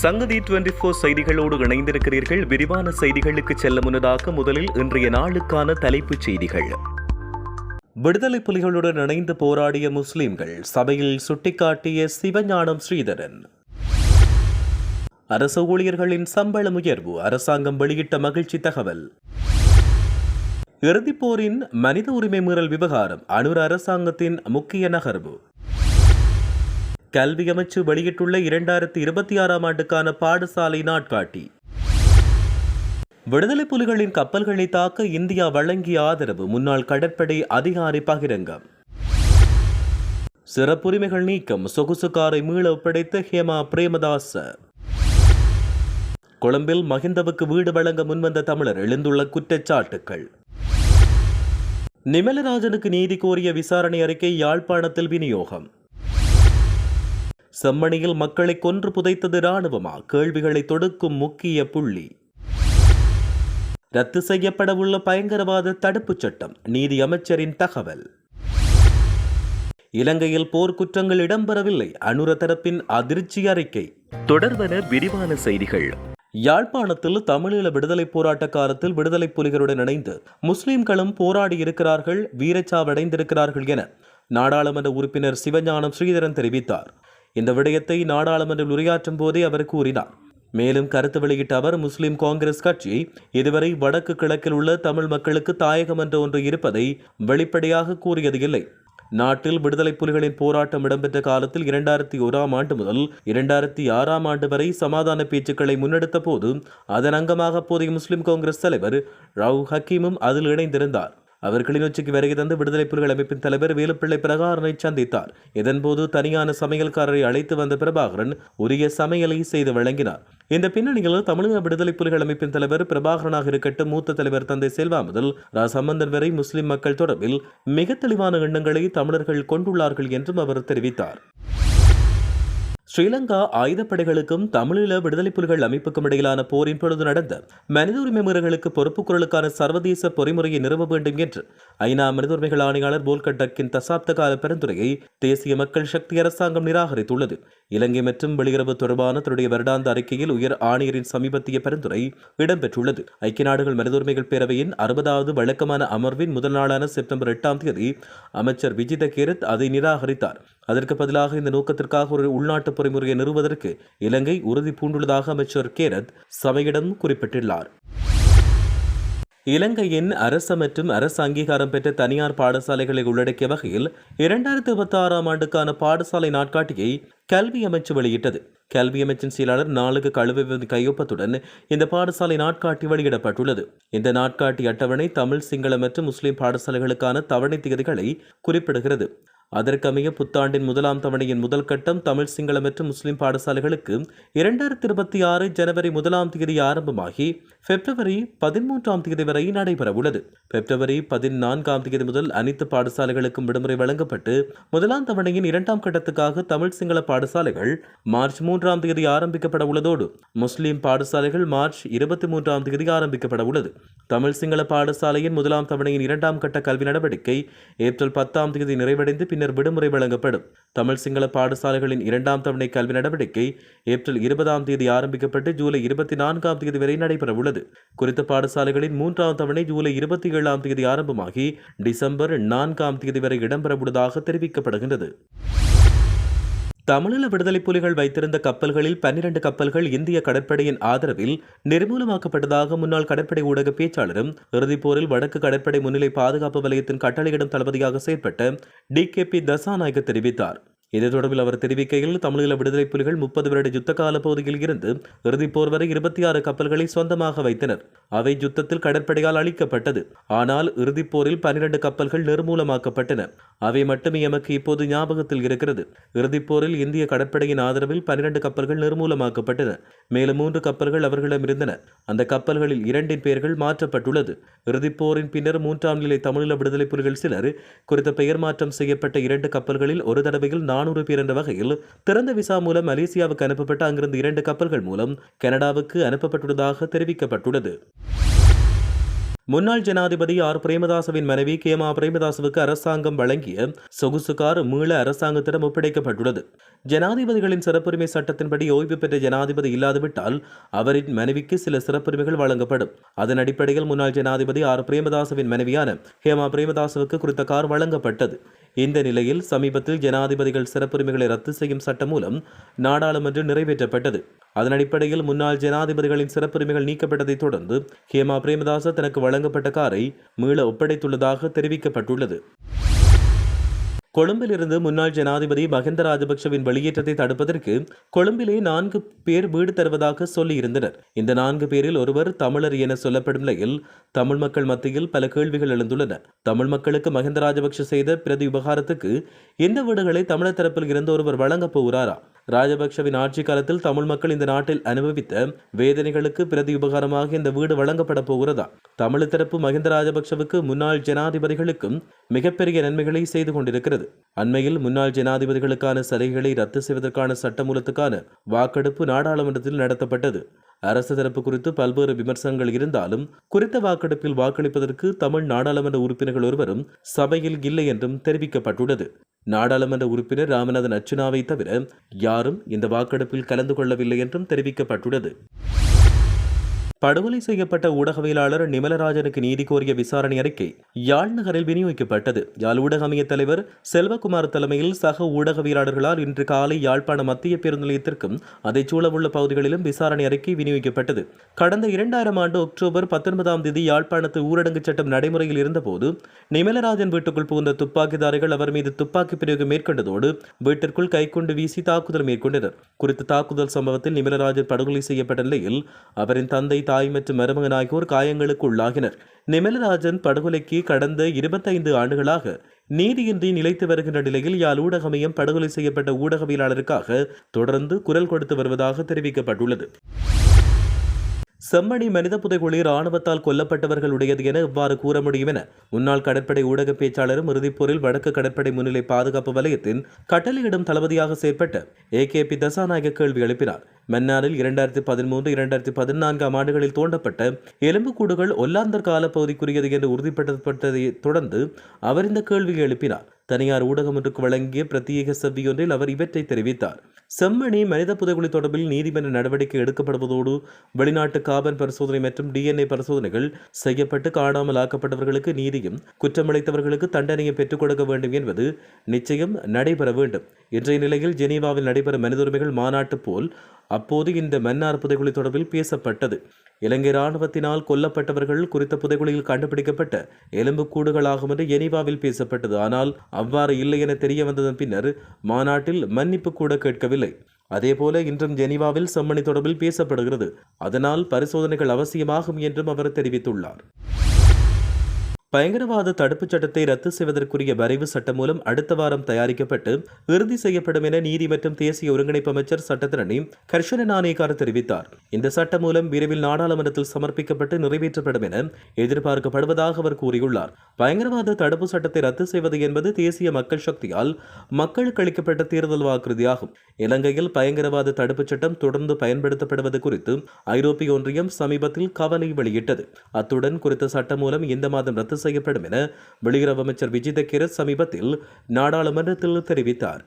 சங்கதி twenty four செய்திகளோடு இணைந்திருக்கிறீர்கள். விரிவான செய்திகளுக்கு செல்ல முன்னதாக முதலில் இன்றைய நாளுக்கான தலைப்புச் செய்திகள். விடுதலை புலிகளுடன் இணைந்து போராடிய முஸ்லிம்கள் சபையில் சுட்டிக்காட்டிய சிவஞானம் ஸ்ரீதரன். அரசு ஊழியர்களின் சம்பளம் உயர்வு அரசாங்கம் வெளியிட்ட மகிழ்ச்சி தகவல். இறுதிப்போரின் மனித உரிமை மீறல் விவகாரம் அனுர அரசாங்கத்தின் முக்கிய நகர்வு. கல்வி அமைச்சு வெளியிட்டுள்ள இரண்டாயிரத்தி இருபத்தி ஆறாம் ஆண்டுக்கான பாடசாலை நாட்காட்டி. விடுதலை புலிகளின் கப்பல்களை தாக்க இந்தியா வழங்கிய ஆதரவு முன்னாள் கடற்படை அதிகாரி பகிரங்கம். சிறப்புரிமைகள் நீக்கம் சொகுசு காரை மீள ஒப்படைத்த ஹேமா பிரேமதாச. கொழும்பில் மகிந்தவுக்கு வீடு வழங்க முன்வந்த தமிழர் எழுந்துள்ள குற்றச்சாட்டுக்கள். நிமலராஜனுக்கு நீதி கோரிய விசாரணை அறிக்கை யாழ்ப்பாணத்தில் விநியோகம். செம்மணியில் மக்களை கொன்று புதைத்தது ராணுவமா கேள்விகளை தொடுக்கும் முக்கிய புள்ளி. ரத்து செய்யப்படவுள்ள பயங்கரவாத தடுப்புச் சட்டம் நீதி அமைச்சரின் தகவல். இலங்கையில் போர்க்குற்றங்கள் இடம்பெறவில்லை அனுர தரப்பின் அதிர்ச்சி அறிக்கை. தொடர்வன விரிவான செய்திகள். யாழ்ப்பாணத்தில் தமிழீழ விடுதலை போராட்ட காலத்தில் விடுதலை புலிகளுடன் இணைந்து முஸ்லிம்களும் போராடி இருக்கிறார்கள் வீரச்சாவடைந்திருக்கிறார்கள் என நாடாளுமன்ற உறுப்பினர் சிவஞானம் ஸ்ரீதரன் தெரிவித்தார். இந்த விடயத்தை நாடாளுமன்றில் உரையாற்றும் போதே அவர் கூறினார். மேலும் கருத்து வெளியிட்ட அவர் முஸ்லிம் காங்கிரஸ் கட்சி இதுவரை வடக்கு கிழக்கில் உள்ள தமிழ் மக்களுக்கு தாயகம் என்ற ஒன்று இருப்பதை வெளிப்படையாக கூறியது இல்லை. நாட்டில் விடுதலை புலிகளின் போராட்டம் இடம்பெற்ற காலத்தில் இரண்டாயிரத்தி ஓராம் ஆண்டு முதல் இரண்டாயிரத்தி ஆறாம் ஆண்டு வரை சமாதான பேச்சுக்களை முன்னெடுத்த போது அதன் அங்கமாக அப்போதைய முஸ்லிம் காங்கிரஸ் தலைவர் ரவு ஹக்கீமும் அதில் இணைந்திருந்தார். அவர் கிளிநொச்சிக்கு வருகை தந்து விடுதலை புலிகள் அமைப்பின் தலைவர் வேலுப்பிள்ளை பிரகாரனை சந்தித்தார். இதன்போது தனியான சமையல்காரரை அழைத்து வந்த பிரபாகரன் உரிய சமையலை செய்து வழங்கினார். இந்த பின்னணியில் தமிழக விடுதலை புலிகள் அமைப்பின் தலைவர் பிரபாகரனாக இருக்கட்டும் மூத்த தலைவர் தந்தை செல்வா முதல் ரா சம்பந்தன் வரை முஸ்லிம் மக்கள் தொடர்பில் மிக தெளிவான எண்ணங்களை தமிழர்கள் கொண்டுள்ளார்கள் என்றும் அவர் தெரிவித்தார். ஸ்ரீலங்கா ஆயுதப்படைகளுக்கும் தமிழீழ விடுதலை புலிகள் அமைப்புக்கும் இடையிலான போரின் பொழுது நடந்த மனித உரிமை மீறல்களுக்கு பொறுப்புக் குரலுக்கான சர்வதேச பொறிமுறையை நிறுவ வேண்டும் என்று ஐநா மனித உரிமைகள் ஆணையாளர் போல்கர் டக்கின் தசாப்த கால பரிந்துரையை தேசிய மக்கள் சக்தி அரசாங்கம் நிராகரித்துள்ளது. இலங்கை மற்றும் வெளியுறவு தொடர்பான தன்னுடைய வருடாந்த அறிக்கையில் உயர் ஆணையரின் சமீபத்திய பரிந்துரை இடம்பெற்றுள்ளது. ஐக்கிய நாடுகள் மனித உரிமைகள் பேரவையின் அறுபதாவது வழக்கமான அமர்வின் முதல் நாளான செப்டம்பர் எட்டாம் தேதி அமைச்சர் விஜித கேரத் அதை நிராகரித்தார். அதற்கு பதிலாக இந்த நோக்கத்திற்காக ஒரு உள்நாட்டு பொறிமுறையை நிறுவுவதற்கு இலங்கை உறுதி பூண்டுள்ளதாக அமைச்சர் கேரத் சபையிடம் குறிப்பிட்டுள்ளார். இலங்கையின் அரசு மற்றும் அரசு அங்கீகாரம் பெற்ற தனியார் பாடசாலைகளை உள்ளடக்கிய வகையில் இரண்டாயிரத்தி இருபத்தி ஆறாம் ஆண்டுக்கான பாடசாலை நாட்காட்டியை கல்வி அமைச்சு வெளியிட்டது. கல்வி அமைச்சின் செயலாளர் நாளுக்கு கழுவி கையொப்பத்துடன் இந்த பாடசாலை நாட்காட்டி வெளியிடப்பட்டுள்ளது. இந்த நாட்காட்டி அட்டவணை தமிழ் சிங்கள மற்றும் முஸ்லிம் பாடசாலைகளுக்கான தவணை திகதிகளை குறிப்பிடுகிறது. அதற்கமைய புத்தாண்டின் முதலாம் தவணையின் முதல் கட்டம் தமிழ் சிங்கள மற்றும் முஸ்லிம் பாடசாலைகளுக்கு இரண்டாயிரத்தி இருபத்தி ஆறு ஜனவரி முதலாம் தேதி ஆரம்பமாகி பிப்ரவரி பதிமூன்றாம் தேதி வரை நடைபெறவுள்ளது. பிப்ரவரி பதினான்காம் தேதி முதல் அனைத்து பாடசாலைகளுக்கும் விடுமுறை வழங்கப்பட்டு முதலாம் தவணையின் இரண்டாம் கட்டத்துக்காக தமிழ் சிங்கள பாடசாலைகள் மார்ச் மூன்றாம் தேதி ஆரம்பிக்கப்பட உள்ளதோடு முஸ்லிம் பாடசாலைகள் மார்ச் இருபத்தி மூன்றாம் தேதி ஆரம்பிக்கப்பட உள்ளது தமிழ் சிங்கள பாடசாலையின் முதலாம் தவணையின் இரண்டாம் கட்ட கல்வி நடவடிக்கை ஏப்ரல் பத்தாம் தேதி நிறைவடைந்து பின்னர் விடுமுறை வழங்கப்படும். தமிழ் சிங்கள பாடசாலைகளின் இரண்டாம் தவணை கல்வி நடவடிக்கை ஏப்ரல் இருபதாம் தேதி ஆரம்பிக்கப்பட்டு ஜூலை இருபத்தி நான்காம் தேதி வரை நடைபெற உள்ளது குறித்த பாடசாலைகளின் மூன்றாம் தவணை ஜூலை இருபத்தி ஏழாம் தேதி ஆரம்பமாகி டிசம்பர் நான்காம் தேதி வரை இடம்பெறவுள்ளதாக தெரிவிக்கப்படுகின்றது. தமிழீழ விடுதலை புலிகள் வைத்திருந்த கப்பல்களில் பன்னிரண்டு கப்பல்கள் இந்திய கடற்படையின் ஆதரவில் நிர்மூலமாக்கப்பட்டதாக முன்னாள் கடற்படை ஊடக பேச்சாளரும் இறுதிப்போரில் வடக்கு கடற்படை முன்னிலை பாதுகாப்பு வலயத்தின் கட்டளையிடும் தளபதியாக செயற்பட்ட டி கே பி தசாநாயக்க தெரிவித்தார். இது தொடர்பில் அவர் தெரிவிக்கையில் தமிழீழ விடுதலை புலிகள் முப்பது வருட யுத்த கால பகுதியில் இருந்து இறுதிப் போர் வரை இருபத்தி ஆறு கப்பல்களை சொந்தமாக வைத்தனர். அவை யுத்தத்தில் கடற்படையால் அழிக்கப்பட்டது. ஆனால் இறுதிப் போரில் பனிரெண்டு கப்பல்கள் நிர்மூலமாக்கப்பட்டன. அவை மட்டுமே எமக்கு இப்போது ஞாபகத்தில் இருக்கிறது. இறுதிப் போரில் இந்திய கடற்படையின் ஆதரவில் பனிரெண்டு கப்பல்கள் நிர்மூலமாக்கப்பட்டன. மேலும் மூன்று கப்பல்கள் அவர்களிடம் இருந்தன. அந்த கப்பல்களில் இரண்டின் பெயர்கள் மாற்றப்பட்டுள்ளது. இறுதிப் போரின் பின்னர் மூன்றாம் நிலை தமிழீழ விடுதலை புலிகள் சிலர் குறித்த பெயர் மாற்றம் செய்யப்பட்ட இரண்டு கப்பல்களில் ஒரு தடவையில் நான்கு நானூறு பேர் என்ற வகையில் திறந்த விசா மூலம் மலேசியாவுக்கு அனுப்பப்பட்ட அங்கிருந்து இரண்டு கப்பல்கள் மூலம் கனடாவுக்கு அனுப்பப்பட்டுள்ளதாக தெரிவிக்கப்பட்டுள்ளது. முன்னாள் ஜனாதிபதி ஆர். பிரேமதாசவின் மனைவி கேமா பிரேமதாசவுக்கு அரசாங்கம் வழங்கிய சொகுசு கார் மீள அரசாங்கத்திடம் ஒப்படைக்கப்பட்டுள்ளது. ஜனாதிபதிகளின் சிறப்புரிமை சட்டத்தின்படி ஓய்வு பெற்ற ஜனாதிபதி இல்லாதுவிட்டால் அவரின் மனைவிக்கு சில சிறப்புரிமைகள் வழங்கப்படும். அதன் அடிப்படையில் முன்னாள் ஜனாதிபதி ஆர். பிரேமதாசவின் மனைவியான ஹேமா பிரேமதாசவுக்கு குறித்த கார் வழங்கப்பட்டது. இந்த நிலையில் சமீபத்தில் ஜனாதிபதிகள் சிறப்புரிமைகளை ரத்து செய்யும் சட்டம் மூலம் நாடாளுமன்றம் நிறைவேற்றப்பட்டது. அதன் அடிப்படையில் முன்னாள் ஜனாதிபதிகளின் சிறப்புரிமைகள் நீக்கப்பட்டதைத் தொடர்ந்து ஹேமா பிரேமதாச தனக்கு வழங்கப்பட்ட காரை மீள ஒப்படைத்துள்ளதாக தெரிவிக்கப்பட்டுள்ளது. கொழும்பிலிருந்து முன்னாள் ஜனாதிபதி மஹிந்த ராஜபக்சவின் வெளியேற்றத்தை தடுப்பதற்கு கொழும்பிலே நான்கு பேர் வீடு தருவதாக சொல்லியிருந்தனர். இந்த நான்கு பேரில் ஒருவர் தமிழர் என சொல்லப்படும் நிலையில் தமிழ் மக்கள் மத்தியில் பல கேள்விகள் எழுந்துள்ளன. தமிழ் மக்களுக்கு மஹிந்த ராஜபக்ஷ செய்த பிரதி உபகாரத்துக்கு இந்த வீடுகளை தமிழர் தரப்பில் இருந்து ஒருவர் வழங்கப் போகிறாரா? ராஜபக்ஷவின் ஆட்சி காலத்தில் தமிழ் மக்கள் இந்த நாட்டில் அனுபவித்த வேதனைகளுக்கு பிரதி உபகாரமாக இந்த வீடு வழங்கப்பட போகிறதா? தமிழ் தரப்பு மஹிந்த ராஜபக்ஷவுக்கு முன்னாள் ஜனாதிபதிகளுக்கும் மிகப்பெரிய நன்மைகளை செய்து கொண்டிருக்கிறது. அண்மையில் முன்னாள் ஜனாதிபதிகளுக்கான சலுகைகளை ரத்து செய்வதற்கான சட்டமூலத்துக்கான வாக்கெடுப்பு நாடாளுமன்றத்தில் நடத்தப்பட்டது. அரசு தரப்பு குறித்து பல்வேறு விமர்சனங்கள் இருந்தாலும் குறித்த வாக்கெடுப்பில் வாக்களிப்பதற்கு தமிழ் நாடாளுமன்ற உறுப்பினர்கள் ஒருவரும் சபையில் இல்லை என்றும் தெரிவிக்கப்பட்டுள்ளது. நாடாளுமன்ற உறுப்பினர் ராமநாதன் அர்ச்சுனாவை தவிர யாரும் இந்த வாக்கெடுப்பில் கலந்து கொள்ளவில்லை என்றும் தெரிவிக்கப்பட்டுள்ளது. படுகொலை செய்யப்பட்ட ஊடகவியலாளர் நிமலராஜனுக்கு நீதி கோரிய விசாரணை அறிக்கை யாழ் நகரில் விநியோகிக்கப்பட்டது. யாழ் ஊடக அமைய தலைவர் செல்வகுமார் தலைமையில் சக ஊடகவியலாளர்களால் இன்று காலை யாழ்ப்பாண மத்திய பேருந்து நிலையத்திற்கும் அதைச் சூழவுள்ள பகுதிகளிலும் விசாரணை அறிக்கை விநியோகிக்கப்பட்டது. கடந்த இரண்டாயிரம் ஆண்டு அக்டோபர் பத்தொன்பதாம் தேதி யாழ்ப்பாணத்து ஊரடங்கு சட்டம் நடைமுறையில் இருந்தபோது நிமலராஜன் வீட்டுக்குள் புகுந்த துப்பாக்கிதாரிகள் அவர் மீது துப்பாக்கி பிரயோகம் மேற்கொண்டதோடு வீட்டிற்குள் கைக்கொண்டு வீசி தாக்குதல் மேற்கொண்டனர். குறித்த தாக்குதல் சம்பவத்தில் நிமலராஜன் படுகொலை செய்யப்பட்ட நிலையில் அவரின் தந்தை தாய் மற்றும் மருமகன் ஆகியோர் காயங்களுக்கு உள்ளாகினர். நிமலராஜன் படுகொலைக்கு கடந்த இருபத்தைந்து ஆண்டுகளாக நீதியின்றி நிலைத்து வருகின்ற நிலையில் யாழ் ஊடகமையம் படுகொலை செய்யப்பட்ட ஊடகவியலாளருக்காக தொடர்ந்து குரல் கொடுத்து வருவதாக தெரிவிக்கப்பட்டுள்ளது. செம்மணி மனித புதைகுழி ராணுவத்தால் கொல்லப்பட்டவர்களுடையது என இவ்வாறு கூற முடியும் என முன்னாள் கடற்படை ஊடக பேச்சாளரும் இறுதிப்போரில் வடக்கு கடற்படை முன்னிலை பாதுகாப்பு வலயத்தின் கட்டளையிடும் தளபதியாக செயற்பட்ட ஏ கே பி தசாநாயக கேள்வி எழுப்பினார். மன்னாரில் இரண்டாயிரத்தி பதிமூன்று இரண்டாயிரத்தி பதினான்காம் ஆண்டுகளில் தோண்டப்பட்ட எலும்புக்கூடுகள் ஒல்லாந்தர் காலப்பகுதிக்குரியது என்று உறுதிப்படுத்தப்பட்டதை தொடர்ந்து அவர் இந்த கேள்வியை எழுப்பினார். தனியார் ஊடகம் ஒன்றுக்கு வழங்கிய பிரத்யேக செவ்வியொன்றில் அவர் இவற்றை தெரிவித்தார். செம்மணி மனித புதைகுழி தொடர்பில் நீதிமன்ற நடவடிக்கை எடுக்கப்படுவதோடு வெளிநாட்டு காபன் பரிசோதனை மற்றும் டிஎன்ஏ பரிசோதனைகள் செய்யப்பட்டு காணாமல் ஆக்கப்பட்டவர்களுக்கு நீதியும் குற்றமளித்தவர்களுக்கு தண்டனையும் பெற்றுக் கொடுக்க வேண்டும் என்பது நிச்சயம் நடைபெற வேண்டும். இன்றைய நிலையில் ஜெனீவாவில் நடைபெறும் மனித உரிமைகள் மாநாட்டு போல் அப்போது இந்த மன்னார் புதைகுழி தொடர்பில் பேசப்பட்டது. இலங்கை ராணுவத்தினால் கொல்லப்பட்டவர்கள் குறித்த புதைகுழியில் கண்டுபிடிக்கப்பட்ட எலும்புக்கூடுகளாகும் என்று ஜெனீவாவில் பேசப்பட்டது. ஆனால் அவ்வாறு இல்லை என தெரிய வந்ததன் பின்னர் மாநாட்டில் மன்னிப்பு கூட கேட்கவில்லை. அதேபோல இன்றும் ஜெனீவாவில் செம்மணி தொடர்பில் பேசப்படுகிறது. அதனால் பரிசோதனைகள் அவசியமாகும் என்றும் அவர் தெரிவித்துள்ளார். பயங்கரவாத தடுப்புச் சட்டத்தை ரத்து செய்வதற்குரிய வரைவு சட்டம் மூலம் அடுத்த வாரம் தயாரிக்கப்பட்டு இறுதி செய்யப்படும் என நீதி மற்றும் தேசிய ஒருங்கிணைப்பு அமைச்சர் சட்டத்திரணி கர்ஷன நாணயக்கார் தெரிவித்தார். இந்த சட்டம் மூலம் விரைவில் நாடாளுமன்றத்தில் சமர்ப்பிக்கப்பட்டு நிறைவேற்றப்படும் என எதிர்பார்க்கப்படுவதாக அவர் கூறியுள்ளார். பயங்கரவாத தடுப்பு சட்டத்தை ரத்து செய்வது என்பது தேசிய மக்கள் சக்தியால் மக்களுக்கு அளிக்கப்பட்ட தேர்தல் வாக்குறுதியாகும். இலங்கையில் பயங்கரவாத தடுப்புச் சட்டம் தொடர்ந்து பயன்படுத்தப்படுவது குறித்து ஐரோப்பிய ஒன்றியம் சமீபத்தில் கவலை வெளியிட்டது. அத்துடன் குறித்த சட்டம் மூலம் இந்த மாதம் ரத்து செய்யப்படும் என வெளியுறவு அமைச்சர் விஜித கிரத் சமீபத்தில் நாடாளுமன்றத்தில் தெரிவித்தார்.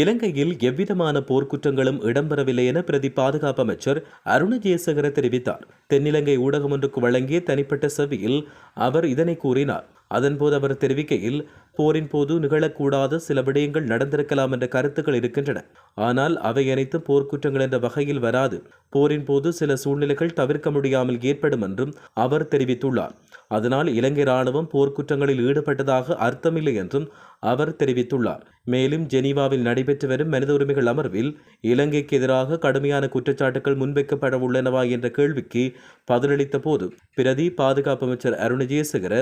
இலங்கையில் எவ்விதமான போர்க்குற்றங்களும் இடம்பெறவில்லை என பிரதி பாதுகாப்பு அமைச்சர் அருண ஜெயசகர தெரிவித்தார். தென்னிலங்கை ஊடகம் ஒன்றுக்கு வழங்கிய தனிப்பட்ட செவியில் அவர் இதனை கூறினார். அதன்போது அவர் தெரிவிக்கையில் போரின் போது நிகழக்கூடாத சில விடயங்கள் நடந்திருக்கலாம் என்ற கருத்துக்கள் இருக்கின்றன. ஆனால் அவை அனைத்தும் போர்க்குற்றங்கள் என்ற வகையில் வராது. போரின் போது சில சூழ்நிலைகள் தவிர்க்க முடியாமல் ஏற்படும் என்றும் அவர் தெரிவித்துள்ளார். அதனால் இலங்கை ராணுவம் போர்க்குற்றங்களில் ஈடுபட்டதாக அர்த்தமில்லை என்றும் அவர் தெரிவித்துள்ளார். மேலும் ஜெனீவாவில் நடைபெற்று வரும் மனித உரிமைகள் அமர்வில் இலங்கைக்கு எதிராக கடுமையான குற்றச்சாட்டுகள் முன்வைக்கப்பட உள்ளனவா என்ற கேள்விக்கு பதிலளித்த போது பிரதி பாதுகாப்பு அமைச்சர் அருண் ஜெயசேகர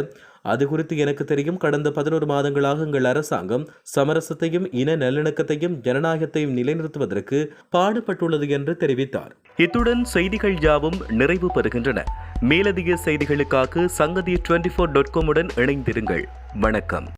அது குறித்து எனக்கு தெரியும். கடந்த பதினோரு மாதங்களாக எங்கள் அரசாங்கம் சமரசத்தையும் இன நல்லிணக்கத்தையும் ஜனநாயகத்தையும் நிலைநிறுத்துவதற்கு பாடுபட்டுள்ளது என்று தெரிவித்தார். இத்துடன் செய்திகள் யாவும் நிறைவு பெறுகின்றன. மேலதிக செய்திகளுக்காக சங்கதி டுவெண்டி ஃபோர் டாட் காமுடன் இணைந்திருங்கள். வணக்கம்.